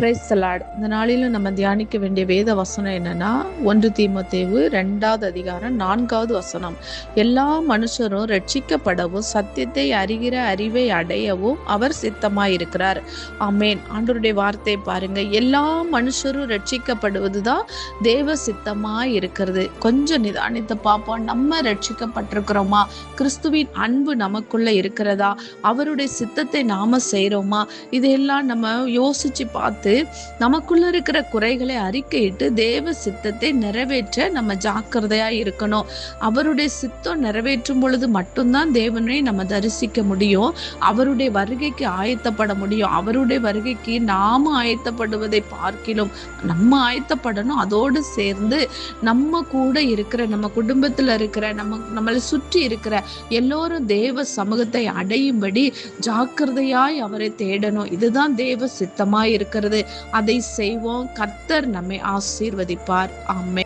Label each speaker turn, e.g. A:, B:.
A: Price salad இந்த நாளிலும் நம்ம தியானிக்க வேண்டிய வேத வசனம் என்னன்னா ஒன்று தீமத்தேவு ரெண்டாவது அதிகாரம் நான்காவது வசனம். எல்லா மனுஷரும் ரட்சிக்கப்படவும் சத்தியத்தை அறிகிற அறிவை அடையவும் அவர் சித்தமாயிருக்கிறார். ஆமேன். ஆண்டருடைய வார்த்தை பாருங்க. எல்லா மனுஷரும் ரட்சிக்கப்படுவது தான் தேவ சித்தமாக இருக்கிறது கொஞ்சம் நிதானித்து பார்ப்போம். நம்ம ரட்சிக்கப்பட்டிருக்கிறோமா கிறிஸ்துவின் அன்பு நமக்குள்ள இருக்கிறதா? அவருடைய சித்தத்தை நாம செய்கிறோமா இதையெல்லாம் நம்ம யோசிச்சு பார்த்து நமக்குள்ள இருக்கிற குறைகளை அறிக்கையிட்டு தேவ சித்தத்தை நிறைவேற்ற நம்ம ஜாக்கிரதையா இருக்கணும். அவருடைய சித்தம் நிறைவேற்றும் பொழுது மட்டும்தான் தேவனை நம்ம தரிசிக்க முடியும். அவருடைய வருகைக்கு ஆயத்தப்பட முடியும். அவருடைய வருகைக்கு நாம ஆயத்தப்படுவதை பார்க்கிலும் நம்ம ஆயத்தப்படணும். அதோடு சேர்ந்து நம்ம கூட இருக்கிற நம்ம குடும்பத்துல இருக்கிற நம்ம நம்மளை சுற்றி இருக்கிற எல்லோரும் தேவ சமூகத்தை அடையும்படி ஜாக்கிரதையாய் அவரை தேடணும். இதுதான் தேவ சித்தமாய் இருக்கிறது. அதை செய்வோம். கர்த்தர் நம்மை ஆசீர்வதிப்பார். அம்மே